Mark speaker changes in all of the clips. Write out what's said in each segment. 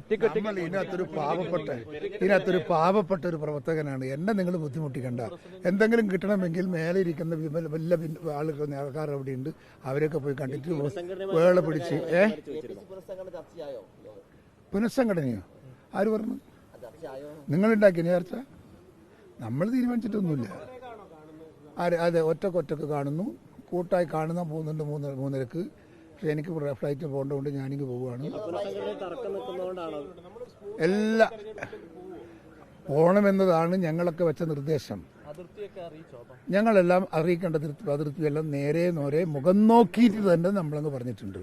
Speaker 1: ഒറ്റയ്ക്ക്
Speaker 2: നമ്മൾ ഇതിനകത്തൊരു പാവപ്പെട്ട ഇതിനകത്തൊരു പാവപ്പെട്ട ഒരു പ്രവർത്തകനാണ്. എന്നെ നിങ്ങൾ ബുദ്ധിമുട്ടിക്കണ്ട. എന്തെങ്കിലും കിട്ടണമെങ്കിൽ മേലെ ഇരിക്കുന്ന വല്ല ആളുകൾ ആൾക്കാർ അവിടെ ഉണ്ട്. അവരൊക്കെ പോയി കണ്ടിട്ട് വേള പിടിച്ച് ഏ? പുനഃസംഘടനയോ? ആര് പറഞ്ഞു? നിങ്ങളുണ്ടാക്കിയ ചർച്ച നമ്മൾ തീരുമാനിച്ചിട്ടൊന്നുമില്ല. ആര് അതെ ഒറ്റക്കൊറ്റക്ക് ഒറ്റയ്ക്ക് കാണുന്നു. കൂട്ടായി കാണുന്ന മൂന്നുണ്ട് മൂന്ന് മൂന്നരക്ക്. എനിക്ക് ഫ്ലൈറ്റ് പോകേണ്ടതുകൊണ്ട് ഞാനിങ്ങ് പോവുകയാണ്. എല്ലാ പോകണമെന്നതാണ് ഞങ്ങളൊക്കെ വെച്ച നിർദ്ദേശം. ഞങ്ങളെല്ലാം അറിയിക്കേണ്ട അതിർത്തി അതിർത്തിയെല്ലാം നേരെ നേരെ മുഖം നോക്കിയിട്ട് തന്നെ നമ്മളങ്ങ് പറഞ്ഞിട്ടുണ്ട്.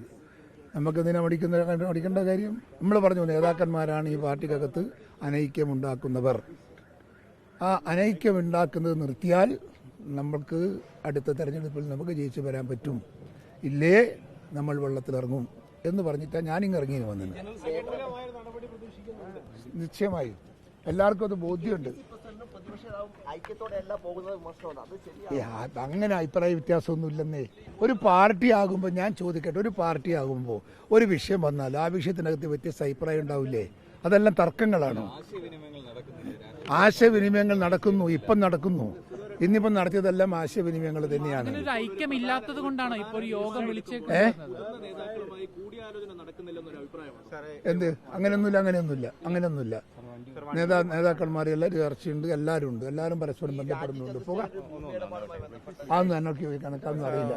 Speaker 2: നമുക്ക് ഇതിനെ മടിക്കുന്ന മടിക്കേണ്ട കാര്യം? നമ്മൾ പറഞ്ഞു നേതാക്കന്മാരാണ് ഈ പാർട്ടിക്കകത്ത് അനൈക്യമുണ്ടാക്കുന്നവർ. ആ അനൈക്യമുണ്ടാക്കുന്നത് നിർത്തിയാൽ നമ്മൾക്ക് അടുത്ത തെരഞ്ഞെടുപ്പിൽ നമുക്ക് ജയിച്ചു വരാൻ പറ്റും. ഇല്ലേ? നമ്മൾ വെള്ളത്തിലിറങ്ങും എന്ന് പറഞ്ഞിട്ടാണ് ഞാനിങ്ങ് ഇറങ്ങി വന്നത്. നിശ്ചയമായും. എല്ലാവർക്കും അത് ബോധ്യമുണ്ട്. അങ്ങനെ അഭിപ്രായ വ്യത്യാസമൊന്നും ഇല്ലെന്നേ ഒരു പാർട്ടി ആകുമ്പോൾ ഞാൻ ചോദിക്കട്ടെ ഒരു പാർട്ടി ആകുമ്പോൾ ഒരു വിഷയം വന്നാൽ ആ വിഷയത്തിനകത്ത് വ്യത്യസ്ത അഭിപ്രായം ഉണ്ടാവില്ലേ? അതെല്ലാം തർക്കങ്ങളാണ്. ആശയവിനിമയങ്ങൾ നടക്കുന്നു ഇപ്പം നടക്കുന്നു. ഇന്നിപ്പം നടത്തിയതെല്ലാം ആശയവിനിമയങ്ങൾ തന്നെയാണ്.
Speaker 3: ഐക്യമില്ലാത്തത് കൊണ്ടാണ് ഇപ്പോൾ ഒരു യോഗം
Speaker 2: എന്ത്? അങ്ങനെയൊന്നുമില്ല അങ്ങനെയൊന്നുമില്ല അങ്ങനെയൊന്നുമില്ല. നേതാ നേതാക്കന്മാരെല്ലാം ചർച്ചയുണ്ട് എല്ലാവരും ഉണ്ട്. എല്ലാവരും പരസ്പരം ബന്ധപ്പെടുന്നുണ്ട്. പോകാം. അതൊന്നും എന്നൊക്കെ കണക്കാന്നും അറിയില്ല.